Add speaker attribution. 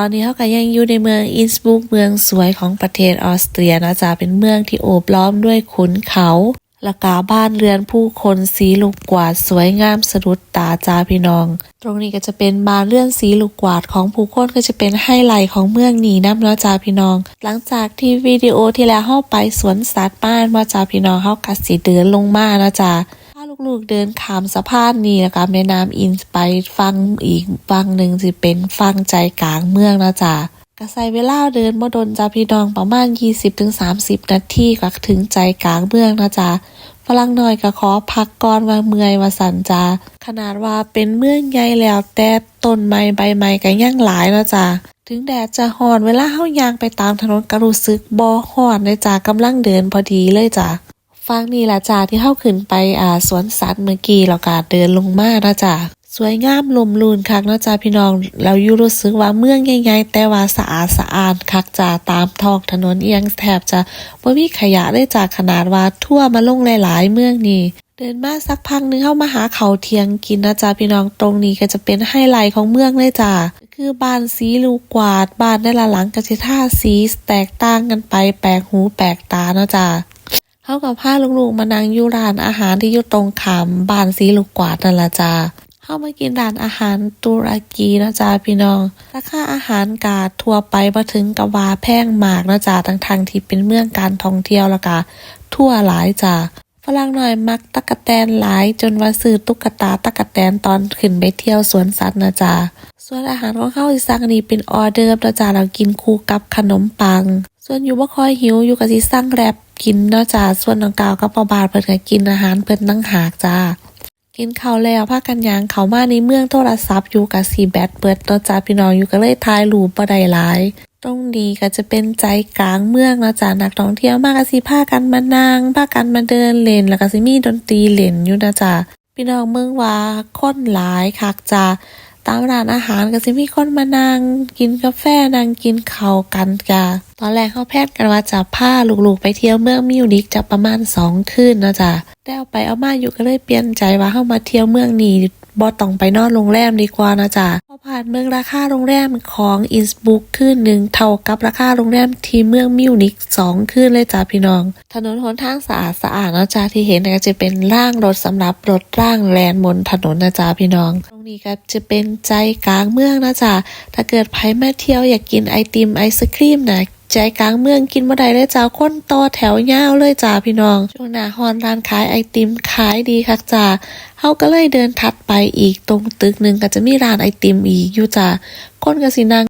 Speaker 1: ตอนนี้เขาก็ยังอยู่ในเมืองอินสบรุกเมืองสวยของประเทศออสเตรียนะจ๊ะเป็นเมืองที่โอบล้อมด้วยขุนเขาละกาบ้านเรือนผู้คนสีลูกกวาดสวยงามสะดุดตาจ้าพี่น้อง ตรงนี้ก็จะเป็นบ้านเรือนสีลูกกวาดของผู้คนก็จะเป็นไฮไลท์ของเมืองนี้น้ำเนาะจ้าพี่น้อง หลังจากที่วิดีโอที่แล้วเข้าไปสวนสัตว์บ้านว่าจ้าพี่น้องเขากัสีเดินลงมานะจ้า ลูกๆเดินข้ามสะพานนี่แล้วก็แม่น้ำอินไปฟังอีกฟังหนึ่งสิเป็นฟังใจกลางเมืองนะจ๊ะก็ใสเวลาเดินบ่ดนจ้าพี่น้องประมาณ 20-30 นาทีก็ถึงใจกลางเมืองนะจ๊ะฝรั่งน้อยก็ขอพักก่อนว่าเมื่อยว่าสันจ้าขนาดว่าเป็นเมืองใหญ่แล้วแต่ต้นไม้ใบไม้ก็ยังหลายนะจ๊ะถึงแดดจะฮ้อนเวลาเฮายางไปตามถนนก็รู้สึกบ่ฮ้อนเลยจ้ากำลังเดินพอดีเลยจ้ะ ฟังนี่ละจ้าที่เข้าขึ้นไปอ่าสวนสัตว์เมื่อกี้แล้วก็เดินลงมานะจ้าสวยงามลมลูนคักนะจ้าพี่น้องเราอยู่รู้สึกว่าเมืองใหญ่ๆแต่ว่าสะอาดสะอาดคักจ้าตามท้องถนนเอียงแทบจะบ่มีขยะได้จากขนาดว่าทั่วมาลงหลายๆ เมืองนี่เดินมาสักพักนึงเข้ามาหาเขาเทียงกินนะจ้าพี่น้องตรงนี้ก็จะเป็นไฮไลท์ของเมืองเลยจ้าคือบ้านสีลูกกวาดบ้านในละหลังก็จะท่าสีแตกต่างกันไปแปลกหูแปลกตาเนาะจ้า เขากับผ้าลูกๆมานั่งอยู่ร้านอาหารที่อยู่ตรงขามบ้านสีลูกกวาดนั่นละจ้าเข้ามากินร้านอาหารตุรกีนะจ๊ะพี่น้องราคาอาหารกาดทั่วไปมาถึงกะวาแพงมากนะจ๊ะทั้งทางที่เป็นเมืองการท่องเที่ยวแล้วก็ทั่วหลายจ้ะ ฝรั่งหน่อยมักตะกะแตนหลายจนว่าซื้อตุ๊กตาตะกะแตนตอนขึ้นไปเที่ยวสวนสัตว์นะจ๊ะส่วนอาหารของเขาอีสังนี่เป็นออเดิร์ฟนะจ๊ะเรากินคู่กับขนมปัง ส่วนอยู่บ่คอยหิวอยู่กับสิสั่งแรบกินเนาะจ้าส่วนน้องกาวกับปอบาทเพิ่นก็กินอาหารเพิ่นตั้งหากจ้ากินข้าวแล้วพากันยางเข้ามาในเมืองโทรศัพท์อยู่กับสีแบตเปิดเนาะจ้าพี่น้องอยู่ก็เลยถ่ายรูปบ่ได้หลาย ตรงนี้ก็จะเป็นใจกลางเมืองนะจ้านักท่องเที่ยวมากก็สิพากันมานั่งพากันมาเดินเล่นแล้วก็สิมีดนตรีเล่นอยู่นะจ้าพี่น้องเมืองว่าคนหลายคักจ้าตามร้านอาหารก็สิมีคนมานั่งกินกาแฟนั่งกินข้าวกันจ้ะตอนแรกเขาแพทย์กันว่าจะพาลูกๆไปเที่ยวเมืองมิวนิกจะประมาณสองคืนนะจ้ะแต่เอาไปเอามาอยู่ก็เลยเปลี่ยนใจว่าเข้ามาเที่ยวเมืองนี้ บ่ต้องไปนอนโรงแรมดีกว่านะจ๊ะพอผ่านเมืองราคาโรงแรมของอินสบุกคืนหนึ่งเท่ากับราคาโรงแรมที่เมืองมิวนิกสองคืนเลยจ้ะพี่น้อง ถนนหนทางสะอาดสะอาดนะจ๊ะที่เห็นก็จะเป็นร่างรถสำหรับรถร่างแลนบนถนนนะจ๊ะพี่น้อง ตรงนี้ก็จะเป็นใจกลางเมืองนะจ๊ะถ้าเกิดไผมาเที่ยวอยากกินไอติมไอศครีมนะ ใจกลางเมืองกินบ่ได้เลยจ้าคนต่อแถวยาวเลยจ้าพี่น้อง ช่วงหน้าฮอนร้านขายไอติมขายดีคักจ้าเฮาก็เลยเดินทัดไปอีกตรงตึกหนึ่งก็จะมีร้านไอติมอีกอยู่จ้าคนก็สินั่ง